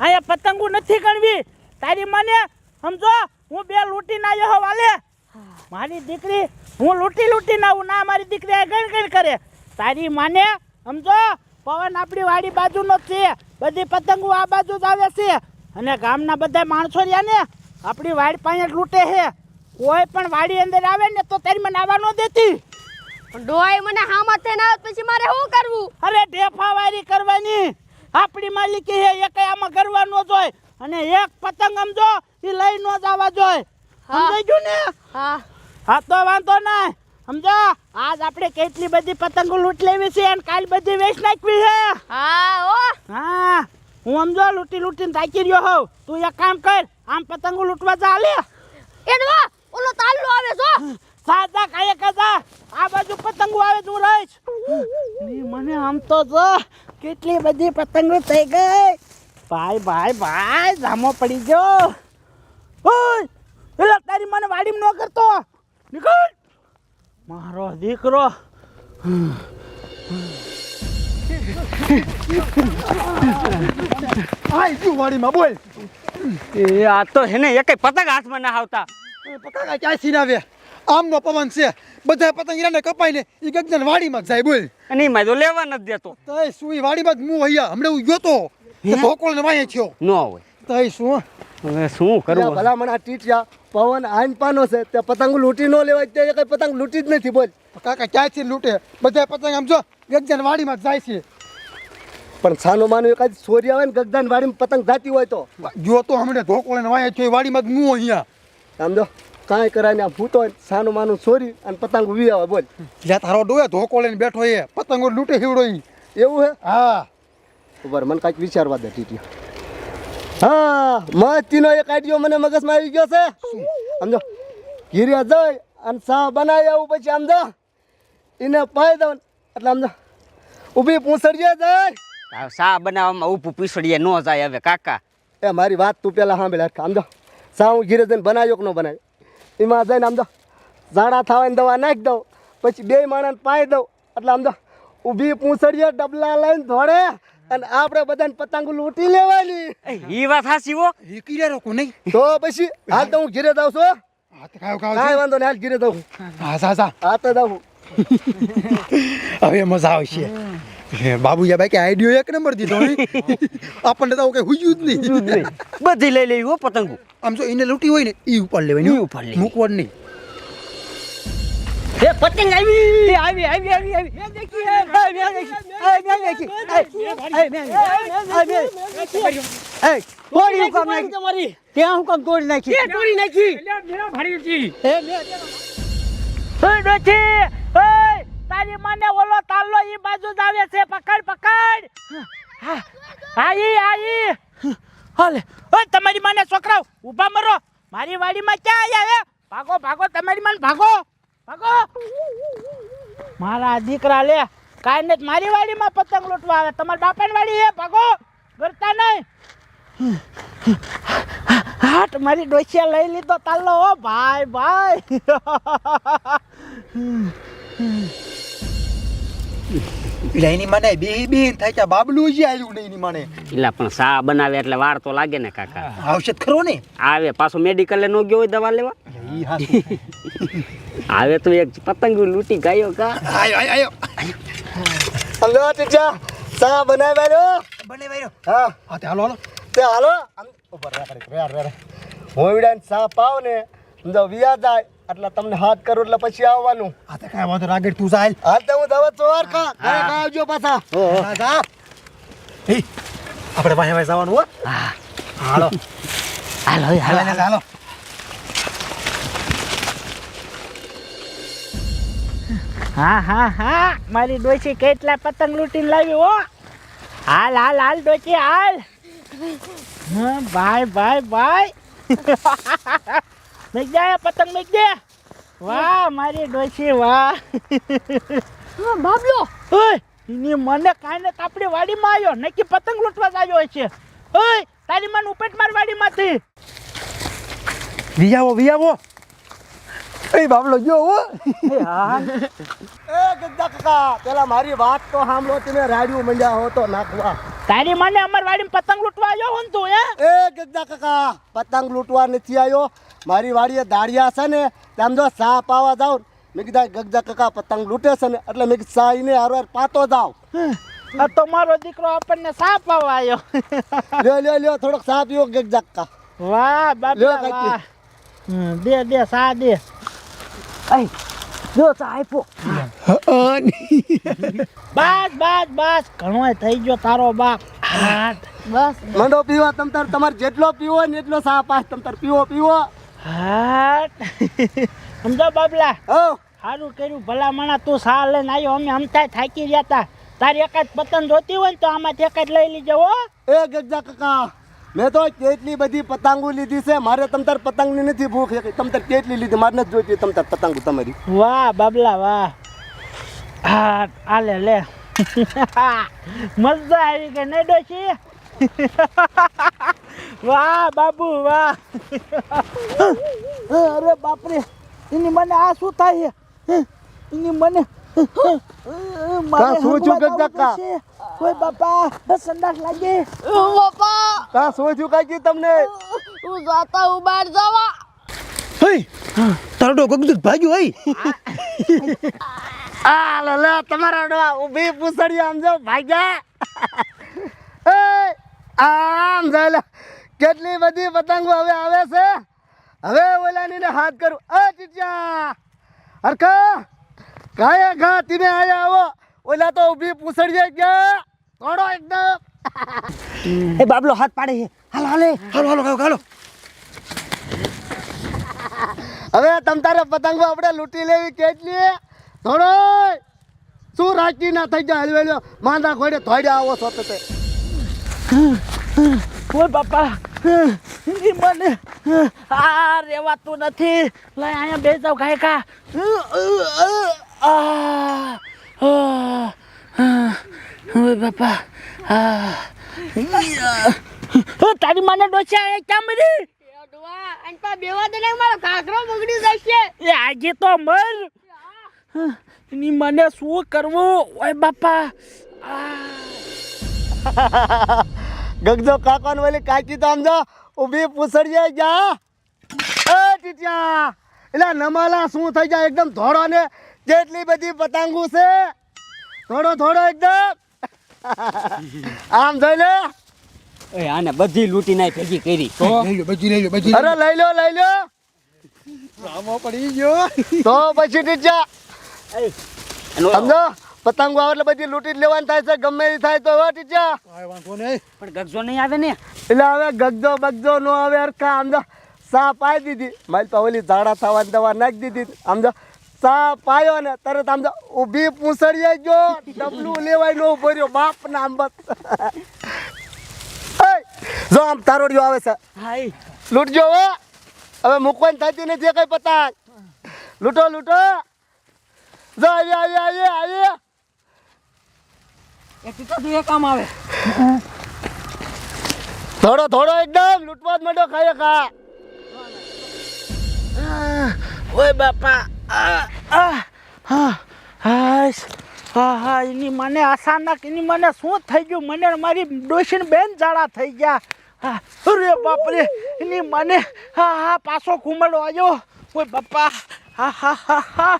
અહીંયા પતંગો નથી ગણવી. તારી મને સમજો હું બે લૂંટી ના હોવ વાલે મારી દીકરી હું લૂંટી લૂંટીને આવું. ના મારી દીકરી આ ગણ ગણ કરે. તારી માને સમજો પવન આપણી વાડી બાજુનો છે. બધી પતંગો આ બાજુ જ આવે છે. અને ગામના બધા માણસો રહ્યા ને આપણી વાડી પાસે લૂંટે છે. કોઈ પણ વાડી અંદર આવે ને તો તારી મને આવવા ન દેતી. પણ મને હામાં થઈને આવે પછી મારે શું કરવું? અરે ઢેફાવારી કરવાની. આપણી માલિકી હે એ કઈ આમાં કરવા ન જોય. અને એક પતંગ સમજો એ લઈ ન જવા હા. સમજાઈ ગયું ને? હા. હા તો વાંધો નહીં સમજો? આજ આપણે કેટલી બધી પતંગો લૂંટ લેવી છે અને કાલ બધી વેચ નાખવી છે હા ઓ હા હું સમજો લૂંટી લૂંટીને થાકી રહ્યો હોઉં. તું એક કામ કર આમ પતંગો લૂંટવા જા લે. એનો ઓલો તાલ્લો આવે છો સાદા કાયે કાદા આ બાજુ પતંગો આવે તું રહીશ. ની મને આમ તો જો કેટલી બધી પતંગો થઈ ગઈ? ભાઈ ભાઈ ભાઈ ધામો પડી ગયો. ઓય તારી મને વાડીમ ન કરતો. નીકળ. મારો દીકરો. આય શું વાડીમાં? બોલ. એ આ તો હેને એકે પતંગ હાથમાં ના આવતા. પતંગ ક્યાંય આવે આમનો પવન છે. બધા પતંગ ઈરાને કપાઈ ને એ ગગન વાડીમાં જ જાય બોલ. અને એમાં તો લેવા નથી દેતો. તય શું ઈ વાડીમાં જ હું અહીંયા હમણાં હું ગયો તો ધોકોળ ને વાંહે થયો. ન હોય. તય શું હવે શું કરવું? ભલા મને આ ટીટિયા પવન આઈન પાનો છે. તે પતંગ લૂંટી ન લેવાય તે કઈ પતંગ લૂંટી જ નથી બોલ. કાકા ક્યાંથી લૂંટે? બધા પતંગ આમ જો ગગન વાડીમાં જાય છે. પણ સાનો માનો એકાદ સોરી આવે ને ગગદાન વાડીમાં પતંગ જાતી હોય તો. જો તો હમણાં ધોકોળે ને છે વાડીમાં જ હું અહીંયા. સમજો કાંઈ કરાય ને આ ભૂતો હોય છાનો માનો ચોરી અને પતંગ ઊભી આવે બોલ. જ્યાં તારો ડોયા ધોકો લઈને બેઠો એ. પતંગો લૂંટે હીવડો ઈ. એવું હે? હા. ઉપર મને કાંઈક વિચારવા દે ટીટિયા હા મસ્તીનો એક આઈડિયો મને મગજમાં આવી ગયો છે. સમજો ઘીરિયા જઈ અને સા બનાવી આવું પછી સમજો એને પાઈ દઉં એટલે સમજો ઊભી પૂંછડીએ જાય સા બનાવવામાં ઊભું પીસડીએ ન જાય હવે કાકા. એ મારી વાત તું પેલા સાંભળ આમ જો સા હું ઘીરે જઈને બનાવ્યો કે ન બનાવ્યો? એમાં જઈને આમ તો ઝાડા થવાની દવા નાખી દઉં પછી બે માણસ પાઈ દઉં. એટલે આમ તો ઊભી પૂંછડીએ ડબલા લઈને ધોડે અને આપણે બધાને પતંગ લૂંટી લેવાની. એ વાત હાસી હો. એ કીરે રોકો નહીં. તો પછી હાલ તો હું ઘીરે દઉં છું કાંઈ વાંધો નહીં હાલ ઘીરે દઉં હા સા સા હા તો દઉં હવે મજા આવશે. બાબુયા ભાઈ કે આઈડિયો એક નંબર દીધો આપણને તો કઈ હુયું જ નહીં. બધી લઈ લેવી હો પતંગો. આમ જો એને લૂંટી હોય ને એ ઉપર લેવાની એ ઉપર. મૂકવાનું નહીં. એ પતંગ આવી. આવી આવી આવી આવી. મેં દેખી હે મેં દેખી. એ દેખી. એ દેખી. એ તોડી હું કામ નાખી. તમારી. ત્યાં હું કામ તોડી નાખી. એ તોડી નાખી. ડોચી તારી મને ઓલો તાલ્લો ઈ બાજુ જ આવે છે. પકડ પકડ. આઈ આઈ. હાલે. ઓય, તમારી મને છોકરાઓ, ઊભા મરો. મારી વાડીમાં ક્યાં આયા, હે? ભાગો ભાગો, તમારી મને ભાગો. ભાગો. મારા દીકરા લે, કાંઈ નથી. મારી વાડીમાં પતંગ લૂંટવા આવે. તમારા બાપાની વાડી હે, ભાગો. ગરતા નહીં. હાટ, મારી ડોસિયા લઈ લીધો તાલો. ઓ, ભાઈ ભાઈ. એની મને બી બી થાય કે બાબલું જ આવ્યું નહીં એની મને. એટલે પણ સા બનાવે એટલે વાર તો લાગે ને કાકા. આવશે ખરો ને? આવે પાછો મેડિકલે નો ગયો હોય દવા લેવા? આવે તો એક પતંગ લૂંટી ગયો કા? આયો આયો આયો. હલો ટીચા સા બનાવ્યો બને ભાઈ હા. હા તે હાલો હાલો. તે હાલો. ઉપર રે રે રે હોઈડાને સા પાવ ને સમજો વિયા જાય એટલે તમને હાથ કરું એટલે પછી આવવાનું. હા તો કાંઈ વાંધો રાગડ તું ચાલ હાલ. તો હું દવા ચોર ખા. ઘરે આવજો પાછા. હા જા. હે આપણે વાહે વાહે જવાનું હો. હા. હાલો. હાલો હાલો. હાલો હા હા હા. મારી ડોસી કેટલા પતંગ લૂંટીને લાવી હો. હાલ હાલ હાલ ડોસી હાલ. હા ભાઈ ભાઈ ભાઈ. મેક દે પતંગ મેક દે વાહ મારી ડોસી વાહ. બાબલો ઓય એની મને કાંઈ ને આપણી વાડીમાં આવ્યો નક્કી પતંગ લૂંટવા જ આવ્યો છે. ઓય તારી મન ઉપેટ માર વાડીમાંથી. વિયાવો વિયાવો. એ બાબલો જો હો. એ ગદ્દા કાકા પેલા મારી વાત તો સાંભળો તમે રાડ્યું મંડ્યા હો તો નાખવા. તારી મને અમાર વાડીમાં પતંગ લૂંટવા આવ્યો હો ને તું હે? એ ગગજા કાકા પતંગ લૂંટવા નથી આવ્યો. મારી વાડીએ દાડિયા છે ને તેમ જો સા પાવા જાઉં મેં કીધા ગગજા કાકા પતંગ લૂંટે છે ને એટલે મેં કીધું સા ઈને હારવાર પાતો જાવ. આ તો મારો દીકરો આપણને સાપ આવવા આવ્યો. લ્યો લ્યો લ્યો થોડોક સા પીવો ગગજા કાકા. વાહ બાબા. વાહ. દે દે સા દે. જો ચા આપ્યો બસ બસ બસ. ઘણો થઈ ગયો તારો બાપ. બસ. મંડો પીવો તમ તાર તમારે જેટલો પીવો ને એટલો સા પાસ તમ તાર પીવો પીવો. હાટ સમજો બાબલા. હો. સારું કર્યું ભલા મણા તું સા લઈને આવ્યો. અમે હમતા થાકી ગયા તા. તારી એકાદ પતંગ જોતી હોય ને તો આમાંથી એકાદ લઈ લીજો હો. એ ગગજા કાકા. મેં તો કેટલી બધી પતંગો લીધી છે. મારે તમતર પતંગની નથી ભૂખ તમ તાર કેટલી લીધી? મારે નથી જોઈતી તમતાર પતંગો તમારી. વાહ બાબલા વાહ. હા આલે લે. મજા આવી કે નહીં ડોશી? વાહ બાબુ વાહ. અરે બાપરે એની મને આ શું થાય? એની મને કા શું છું ગગકા? કોઈ બાપા સંદાસ લાગે. પપ્પા કા શું થયું કાકી તમને? હું જાતા હું બહાર જવા. હે તારો ડો ગગદુ ભાગ્યો હઈ. આ લલા તમારા ડોવા ઊભી પૂછડી આમ જો ભાગ્યા. એ આમ જાય કેટલી બધી પતંગો હવે આવે છે. હવે ઓલાની ને હાથ કરું. અ ચીચા હરખા ગાય ઘા તીને આયા આવો. ઓલા તો ઊભી પૂછડી ગયા થોડો એકદમ. એ બાબલો હાથ પાડે છે હાલ હાલે હાલો હાલો હાલો હવે તમ તારે પતંગો આપણે લૂંટી લેવી કેટલી થોડો શું રાખી ના થઈ જાય હલવેલો માંદા ઘોડે થોડ્યા આવો છો તો કોઈ બાપા મને આ રેવાતું નથી લઈ અહીંયા બે જાવ ગાય કા ઓય બાપા આ તારી મને ડોસા એ કેમ ડોવા પા બેવા દે ને મારો ઘાઘરો બગડી જશે એ આજે તો મર. એની મને શું કરવું? ઓય બાપા. ગગજો કાકાન વાલી કાકી તો આમ જો ઊભી પૂછડીએ જા. એ ટીટિયા એટલે નમાલા શું થઈ જાય? એકદમ ધોળો ને જેટલી બધી પતંગો છે. થોડો થોડો એકદમ. આમ જોઈ લે? એ આને બધી લૂંટી નાય ભેગી કરી. લઈ લો બચી લઈ લો બચી અરે લઈ લો લઈ લો રામો પડી ગયો તો પછી ટીચા. સમજો? પતંગો આવે એટલે બધી લૂંટી જ લેવાની થાય છે ગમે એ થાય તો હો ટીચા. વાંધો નહીં. પણ ગગજો નહીં આવે ને? એટલે હવે ગગજો બગજો નો આવે અરખા આમ સાપ આવી પાઈ દીધી. મારી તો ઓલી ઝાડા થવાની દવા નાખી દીધી. આમ જો સા પાયો ને તરત આમ ઊભી પૂંછડીએ ગયો ડબલું લેવાય નો ભર્યો બાપ ના આમ બસ જો આમ તારોડિયો આવે છે. હાય. લૂંટજો હો. હવે મૂકવાની થતી નથી કઈ પતા લૂંટો લૂંટો. જો આવી આવી આવી આવી. એ ટીટા તું કામ આવે. થોડો થોડો એકદમ લૂંટવા જ માંડો ખાય ખા. ઓય બાપા. હા એની મને અચાનક એની મને શું થઈ ગયું મને મારી ડોશીને બેન જાડા થઈ ગયા અરે બાપરે એની મને હા હા પાછો ઘુમડો આવ્યો ઓય બાપા હા હા હા હા